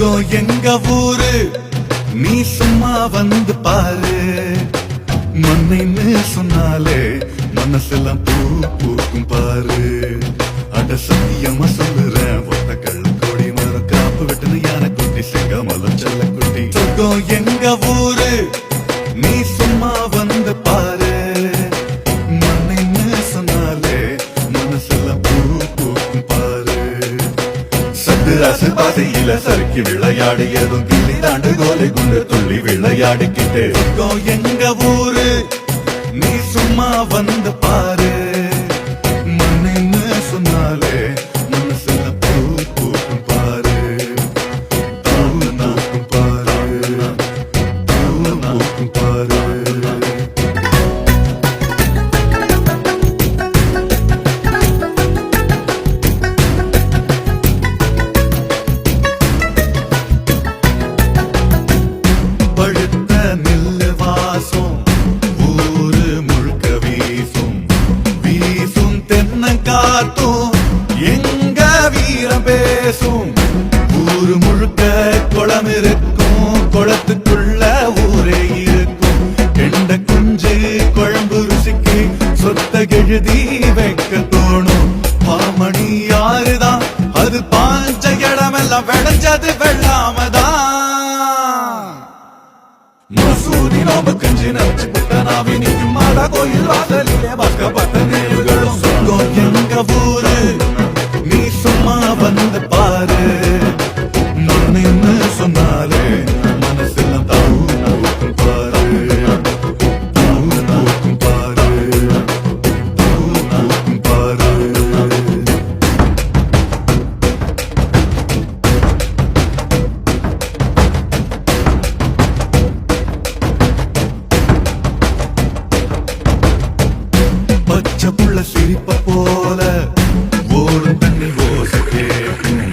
சொர்க்கம் எங்க ஊரு? நீ சும்மா வந்து பாரு. மண்ணைன்னு சொன்னாலே மனசெல்லாம் பூ பூக்கும் பாரு. அட சத்தியமா சொல்லுறேன் ஒத்த கொடி மரம். காப்பு வெட்டுன யானை குட்டி செங்கமலம் செல்ல குட்டி. எங்க ஊர்? ராசு சறுக்கி விளையாடியதும் கிளி தாண்டு கோலை குண்டு துள்ளி விளையாடிக்கிட்டு. எங்க ஊரு நீ சும்மா வந்து பாரு. தென்னங்காத்தும் எங்க வீரம் பேசும்? ஊரு முழுக்க குளம் இருக்கும். குளத்துக்குள்ள ஊரே இருக்கும். கெண்ட குஞ்சு குழம்பு ருசிக்கு சொத்த எழுதி வைக்க தோணும். மாமணி யாருதான்? அது பாஞ்ச இடமெல்லாம் விளைஞ்சது வெள்ளாமதான். மசூதி நோம்பு கஞ்சி நினைச்சு புட்ட நாவி நிற்கும் மாடா கோயில் வாசலிலே வாக்கப்பட்ட போல ஓடும் தண்ணி ஓச கேட்கும்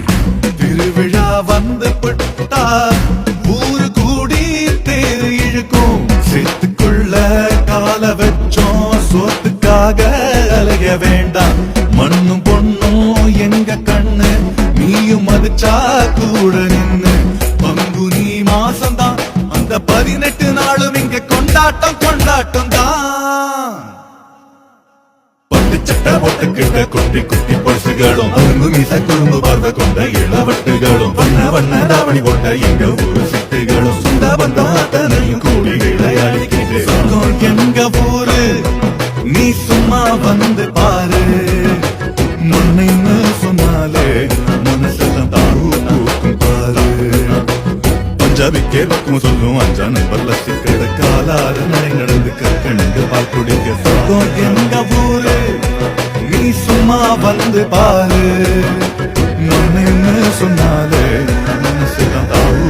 திருவிழா வந்து பட்டா ஊரு கூடி தேர் இழுக்கும். சேத்துக்குள்ள கால வச்சோம் சோத்துக்காக அலைய வேண்டாம். மண்ணும் பொண்ணும் எங்க கண்ணு நீயும் மதிச்சா கூட நின்னு. பங்குனி மாசம்தான் அந்த பதினெட்டு நாளும் இங்க கொண்டாட்டம் கொண்டாட்டம் தான் பட்டு சட்டை ஒட்டுக்கிட்ட குட்டி குட்டி பசுகளும் அரும்பு மீச குறும்பு பார்வை கொண்ட இளவட்டுகளும் வண்ண வண்ண தாவணி போட்ட எங்க ஊரு சிட்டுகளும் சொந்த பந்தம் அத்தனையும் கூடி விளையாடிக்கிட்டு சொர்க்கம் எங்க ஊரு? நீ சும்மா வந்து பாரு. மண்ணைன்னு சொன்னாலே மனசெல்லாம் தாவு பூக்கும் பாரு. பஞ்சாபிக்கே பக்கம் சொல்லும் அஞ்சான பல்லத்தி கிடக்காலார நடை நடந்து கற்கண்டு பால் குடிக்க சொர்க்கம் எங்க ஊரு? அம்மா வந்து பாரு. மண்ணுன்னு சொன்னாலே மனசுல தாவு